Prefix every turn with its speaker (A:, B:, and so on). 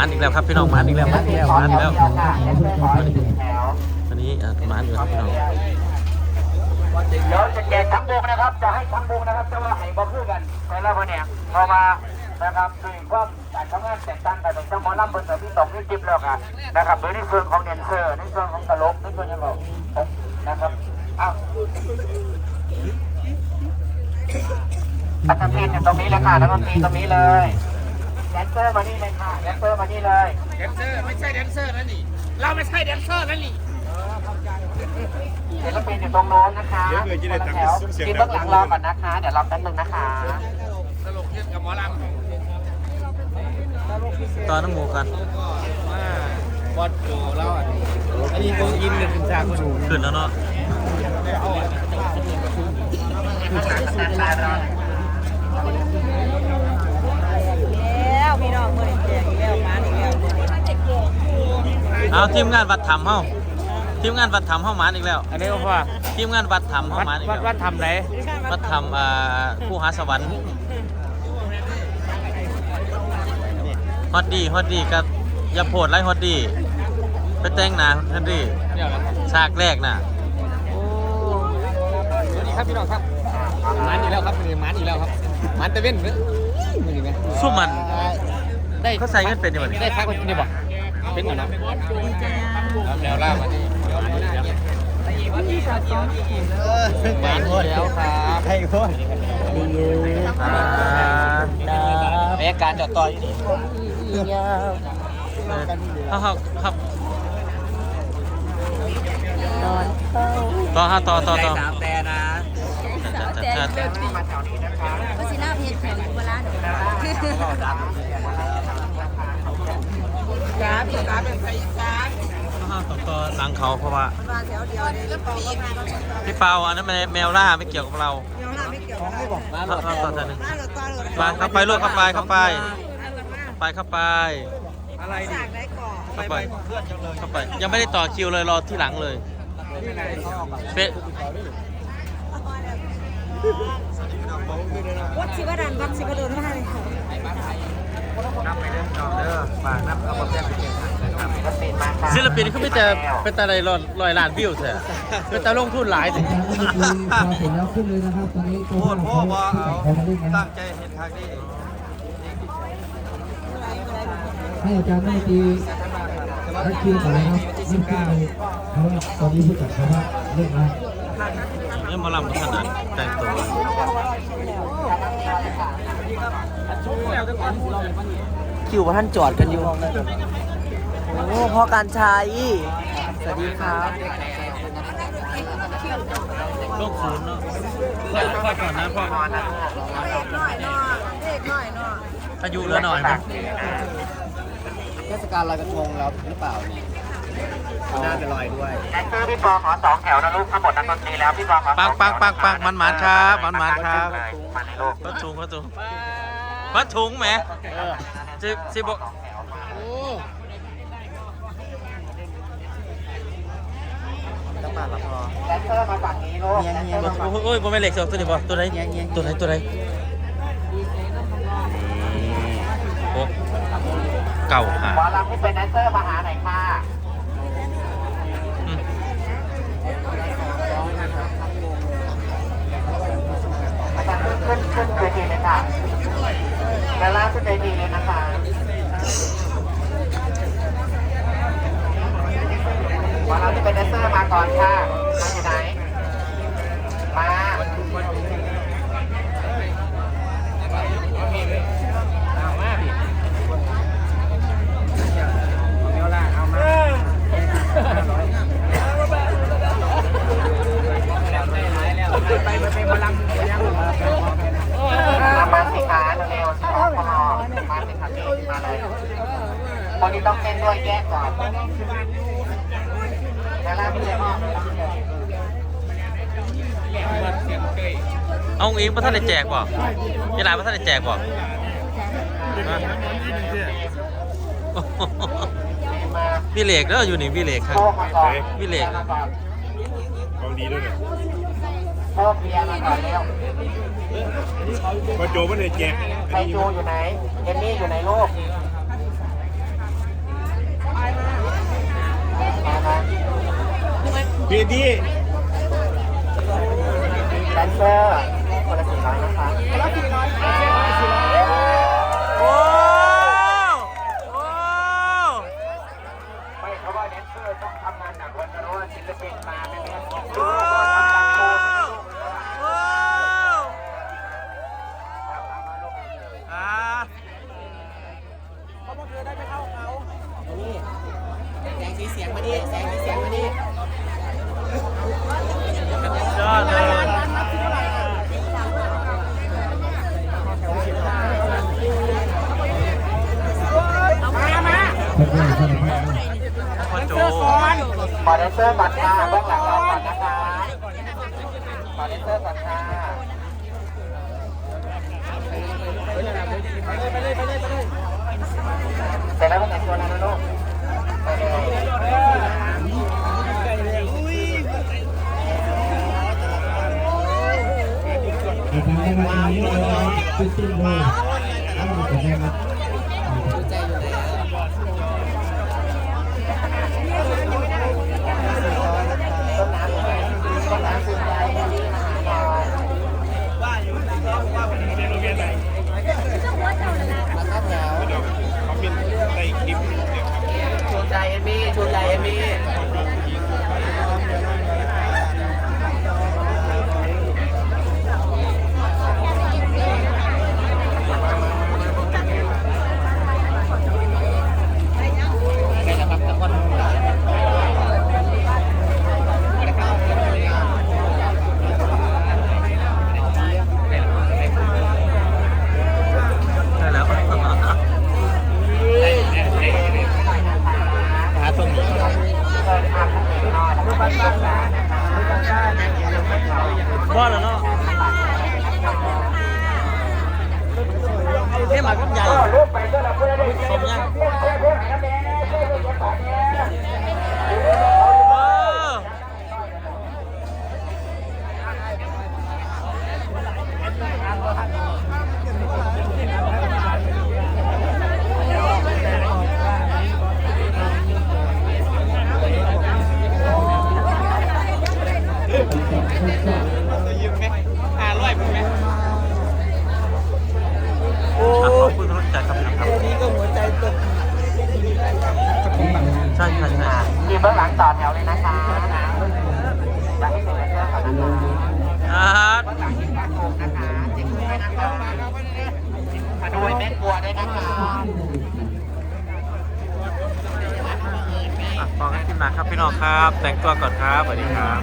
A: านอีกแล้วครับพี่น้องมานอีกแล้วมานอีกแล้วมานอีกแล้ว
B: วั
A: นนี้เออมานอยู่ครับพี่น้อง
B: เดี๋ยวจะแจกทั้งวงนะครับ จะให้ทั้งวงนะครับ จะว่าให้บ่คือกันแต่ละวันเนี่ยพอมานะครับด้วยความการทำงานแตกต่างกันของเจ้าหมอลำบนเสาที่ตกนี่จิบแล้วกันนะครับโดยในส่วนของเดนเซอร์ในส่วนของตลกในส่วนยังนะครับอ้าวอาจารย์พีนอยู่ตรงนี้เลยค่ะนักดนตรีตรงนี้เลย ดนเซอร์มานี่เลยค่ะแดนเซอร์มานี่เลย
C: แดนเซอร์ไม่ใช่แดนเซอร์นั่นนี่ เราไม่ใช่แดนเซอร์นั่นนี่
B: ศิลปินอยู่ตรงโน้นนะคะคนละแถวกินเบื้องหลังรอก่อนนะคะ เดี๋ยวรอแป๊บนึงนะคะ
C: ตลกเยอะกับหมอลำ
A: ตอนน้ำหมูกัน
C: ว่าบอสโจเราอะอันนี้วงยินหนึ่งถึงสามคน
A: ขึ้นแล้วเนาะ
D: แล้วพี่น้องมือแจกอีกแล้วมาอีกแล้ว
A: เอาทีมงานวัดธรรมเฮาทีมงานวัดธรรมเฮาหมานอีกแล้ว
C: อันนี้ก็ว่า
A: ทีมงานวัดธรรมเฮา
C: วัด
A: หมานอีก
C: วัด
A: แล้ว
C: วัดทำไร
A: วัดธรรมอ่าผู้หาสวรรค์ฮอตดีฮอตดีกับอย่าโพดไรฮอตดี ไปแต่งหนาฮอตดี
C: เดี๋ยวแล้วครับ
A: ฉากแรกน่ะ
C: โอ้สวัสดีครับพี่น้องครับมันอีกแล้วครับนี่มันอีกแล้วครับมันตะเว้นเว้ยมันอีกไหม
A: สู้มัน
C: ได้
A: เขาใส่เงินเป็นยังไง
C: ได้พักคนนี้บ่ เป็นก่อนนะแนวล่ามาดิมันอีกแล้วครับให้พ่น
A: อ่า
C: แม่การจอดต่ออยู่นี่
A: เขาเขาครับต่อฮะต่อต่อต่อ
C: สามแต่นะ
A: จัดจัดจัด
D: ก็สิหน้าเพจของกุบลาดจ้าพี่จ้าเป็นใครจ้า
A: เขาต่อต่อหลังเขาเพราะว่า
D: มาแถวเดียวเลยแล้วปีกมา
A: พี่เปาอันนั้นแมวล่าไม่เกี่ยวกับเรา
D: เดี๋ยวหน้าไม่เกี่ยวกับ
C: มา
A: เขาเขาต่อต่หนึ่ง
D: มาหรือตาหรือ
A: ไปเข้าไปลูกเข้าไปเข้าไปไปเข้าไป
C: อะไรดิ
D: จากได้ก่อน
A: เข้าไปเข้าไป ยังไม่ได้ต่อคิวเลยรอที่หลังเลยเป๊ะ
D: วัดชิวดันวัดชิวดนมาเลย
C: นับไปเรื่องต่อเด้อฝากนับเอาปเภทเป็นน
A: ศิลปินเขาไม่แต่เป็นแต่อะไรลอยลอยล้านวิวเถอะเป็นแต่ลงทุนหลายสิ
E: อาจารย์ดนตรีพอเสร็จแล้วขึ้นเลยนะครับตอนนี้ตัวพ่อเขาเขามาเล่นนะ
C: ใจเห็นทางนี้
E: ให้อาจารย์ไดนตรีรัดคิวก่อนเลยครับรีบขึ้นเลยเพราะว่าตอนนี้ผู้จัดเขาว่าเล่นนะ
A: นี่หมาลำขนาดแต่งตัว
F: คิวว่าท่านจอดกันอยู่ โอ้พ่อการชัยสวัสดีครับ
A: โลกศูนย์เนาะพ่อพ่อก่อนนะพ่อ
D: หน่อยเนาะเด็กหน่อยเนาะ
A: อายุเหลือหน่อยไหม
C: เทศกาลลอยกระทงแล้วหรือเปล่าเนี่ยน่าจะลอยด้วย
B: แดนเซอร์พี่ปอขอสองแถวนะลูกทั้งหมดนักดนตรีแล้วพี่ปอขอ
A: ปังปังปังปังมันหมานครับมันหมานครับ
B: มาในลูก
A: พัดถุงพัดถุงพัดถุงแหมสิสิบอก
B: แดนเซอ ร์มาฝั่งนี้ยบ่
A: โอ้ยผมไม่เหล็กสองตัวนี้บ่ตัวไหนตัวไหนตัวไหนโอ้เก่าหา
B: หมอลำที่เป็นแดนเซอร์มาหาหน่อยค่ะขึ้นขึ้นขึ้นเวทีเลยค่ะดาราขึ้นเวทีเลยนะคะหมอลำที่เป็นแดนเซอร์มาก่อนค่ะมาอยู่ไหน มา
C: ไปไปไปมาลำยัง
B: มาสิคะเร็วๆสิคะพอมาสิคะพี่มาเลยคนนี้ต้องเต้นด้วยแยกก่อนดาราพี่ เลยพ่อ
A: เอาเองพระท่านได้แจกบ่ยี่หลายพระท่านได้แจกบ่ฮะ
B: มา
A: พี่เหล็กเด้ออยู่นี่พี่เหล็กครับ
B: โชคมาก่อน
A: พี่เหล็ก
B: มาก่อน
G: กองดีด้วยเนี่ย
B: โชคเบียร์มาก่อนเร็ว
G: มาโจมันเลยแจก
B: ไคจูอยู่ไหนเจนนี่อยู่ไหนลูก
H: บียดี
B: แดนเซอร์คนละสี่ร้อยนะคะคนละสี่ร้อย
F: โอ้โอ้
B: ไม่เพราะว่าแดนเซอร์ต้องทำงานหนักวันเพราะว่าศิลปินมาเป็นเรื่องของ
F: โอ้โอ้อ่า
C: แสงสีเสียงมาดิแสงสีเสียงมาดิ
F: ยอดเลยพ่อโจ
B: ขอแดนเซอร์ก่อนค่ะเบื้องหลังรอก่อนนะคะขอแดนเซอร์ก่อนค่ะเสร็จแล้วก็แต่งตัวแล้วนะลูกไปเลย
E: ในทางในวันนี้เราขึ้นติ้งเลย เอาไปแสดงครับ
C: ใจอยู่ไหน
B: ต้นน้ำคือใจที่มหาลอย
C: มาเข้าแถว
H: เขาเป็นในคลิปเนี่ย
C: ชูใจเอมี่ชูใจเอมี่
F: ได้แล้ว
I: หาตรงนี้
F: บ้านแล้วเนาะเฮ้ยหมากกับใหญ่
B: ลูกไปก็เราเพื่อได้
F: สมยัง
B: เพื่อเพื่อเพื่อหาแม่เพื่อเพื่อฝากแม่
F: เออ อะขอบคุณทุกท่านครับพี่น้องครับ
C: นี้ก็หัวใจตก
F: ใช่ใช่ใช่
B: ทีมเบื้องหลังต่อแถวเลยนะคะจะให้ถึงเพื่อก่อนนะคะ
F: อ่า
B: มาดูแม่ครัวด้วยนะคะ
F: อะฟังกันขึ้นมาครับพี่น้องครับ แต่งตัวก่อนครับสวัสดีครับ